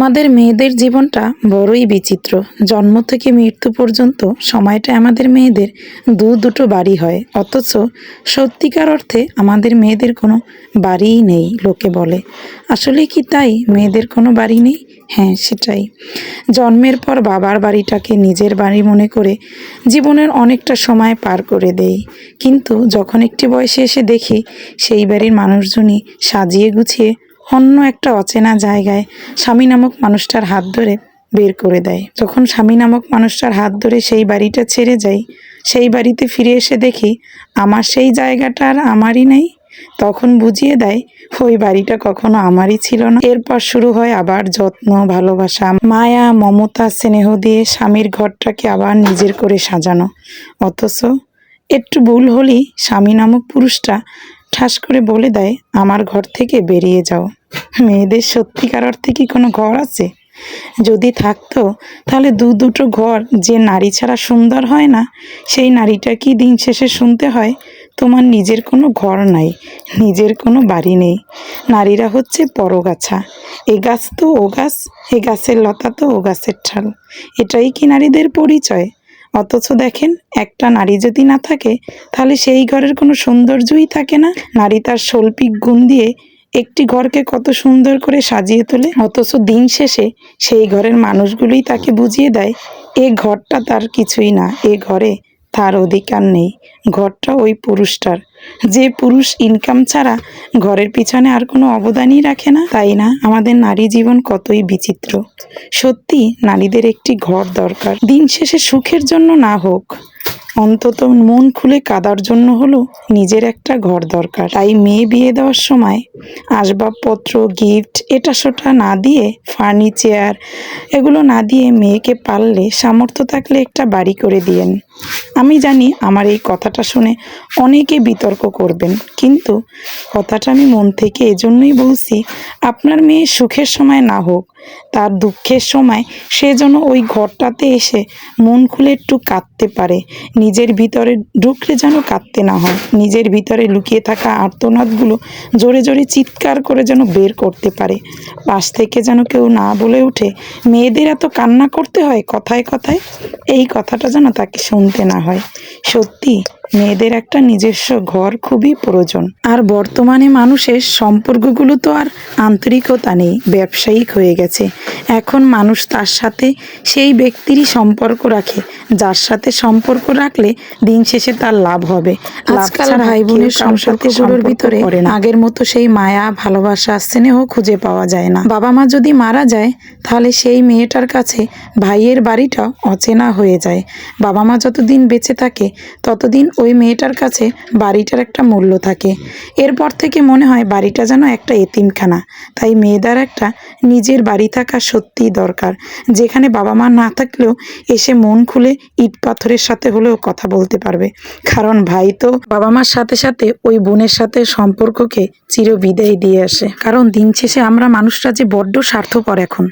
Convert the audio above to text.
আমাদের মেয়েদের জীবনটা বড়ই বিচিত্র। জন্ম থেকে মৃত্যু পর্যন্ত সময়টা আমাদের মেয়েদের দু দুটো বাড়ি হয়। অথচ সত্যিকার অর্থে আমাদের মেয়েদের কোনো বাড়িই নেই, লোকে বলে। আসলে কি তাই? মেয়েদের কোনো বাড়ি নেই? হ্যাঁ সেটাই। জন্মের পর বাবার বাড়িটাকে নিজের বাড়ি মনে করে জীবনের অনেকটা সময় পার করে দেই। কিন্তু যখন একটি বয়সে এসে দেখি সেই বাড়ির মানুষজনই সাজিয়ে গুছিয়ে অন্য একটা অচেনা জায়গায় স্বামী নামক মানুষটার হাত ধরে বের করে দেয়। যখন স্বামী নামক মানুষটার হাত ধরে সেই বাড়িটা ছেড়ে যাই সেই বাড়িতে ফিরে এসে দেখি, আমার সেই জায়গাটা আর আমারই নেই? তখন বুঝিয়ে দেয়, ওই বাড়িটা কখনো আমারই ছিল না। এরপর শুরু হয় আবার যত্ন, ভালোবাসা, মায়া, মমতা, স্নেহ দিয়ে স্বামীর ঘরটাকে আবার নিজের করে সাজানো। অথচ একটু ভুল হলেই স্বামী নামক পুরুষটা ঠাস করে বলে দেয়, আমার ঘর থেকে বেরিয়ে যাও। মেয়েদের সত্যিকার অর্থে কি কোনো ঘর আছে? যদি থাকতো, তাহলে দু দুটো ঘর যে নারী ছাড়া সুন্দর হয় না, সেই নারীটা কি দিন শেষে শুনতে হয়, তোমার নিজের কোনো ঘর নাই, নিজের কোনো বাড়ি নেই। নারীরা হচ্ছে পরগাছা। এ গাছ তো ও গাছ, এ গাছের লতা তো ও গাছের ঠাল। এটাই কি নারীদের পরিচয়? অথচ দেখেন, একটা নারী যদি না থাকে, তাহলে সেই ঘরের কোনো সৌন্দর্যই থাকে না। নারী তার শৈল্পিক গুণ দিয়ে একটি ঘরকে কত সুন্দর করে সাজিয়ে তোলে। অথচ দিন শেষে সেই ঘরের মানুষগুলোই তাকে বুঝিয়ে দেয়, এ ঘরটা তার কিছুই না, এ ঘরে তার অধিকার নেই। ঘরটা ওই পুরুষটার। যে পুরুষ ইনকাম ছাড়া ঘরের পিছনে আর কোনো অবদানই রাখে না, তাই না? আমাদের নারী জীবন কতই বিচিত্র। সত্যি, নারীদের একটি ঘর দরকার। দিন শেষে সুখের জন্য না হোক, অন্তত মন খুলে কাদার জন্য হলো নিজের একটা ঘর দরকার। তাই মেয়ে বিয়ে দেওয়ার সময় আসবাবপত্র গিফট এটা সেটা না দিয়ে ফার্নিচার এগুলো না দিয়ে মেয়েকে পারলে সামর্থ্য থাকলে একটা বাড়ি করে দিয়েন। আমি জানি আমার এই কথাটা শুনে অনেকে বিতর্ক করবেন, কিন্তু কথাটা আমি মন থেকে এজন্যই বলছি, আপনার মেয়ে সুখের সময় না হোক তার দুঃখের সময় সে যেন ওই ঘরটাতে এসে মন খুলে একটু কাঁদতে পারে। নিজের ভিতরে ঢুকলে যেন কাঁদতে না হয়। নিজের ভিতরে লুকিয়ে থাকা আর্তনাদগুলো জোরে জোরে চিৎকার করে যেন বের করতে পারে। পাশ থেকে যেন কেউ না বলে উঠে মেয়েদের এত কান্না করতে হয়, কথায় কথায়? এই কথাটা যেন তাকে শুনতে না হয়। সত্যি, মেয়েদের একটা নিজস্ব ঘর খুবই প্রয়োজন। আর বর্তমানে মানুষের সম্পর্কগুলো তো আর আন্তরিকতা নেই, ব্যবসায়িক হয়ে গেছে। এখন মানুষ তার সাথে সেই ব্যক্তিরই সম্পর্ক রাখে যার সাথে সম্পর্ক রাখলে দিন শেষে তার লাভ হবে। আজকাল ভাই বোনের সম্পর্কগুলোর ভিতরে আগের মতো সেই মায়া ভালোবাসা স্নেহ খুঁজে পাওয়া যায় না। বাবা মা যদি মারা যায় তাহলে সেই মেয়েটার কাছে ভাইয়ের বাড়িটা অচেনা হয়ে যায়। বাবা মা যতদিন বেঁচে থাকে ততদিন ওই মেয়েটার কাছে বাড়িটার একটা মূল্য থাকে। এরপর থেকে মনে হয় বাড়িটা যেন একটা এতিমখানা। তাই মেয়েদার একটা নিজের বাড়ি থাকা সত্যিই দরকার। যেখানে বাবা মা না থাকলেও এসে মন খুলে ইট পাথরের সাথে হলেও কথা বলতে পারবে। কারণ ভাই তো বাবা মার সাথে সাথে ওই বোনের সাথে সম্পর্ককে চিরবিদায় দিয়ে আসে। কারণ দিন শেষে আমরা মানুষরা যে বড্ড স্বার্থপর এখন।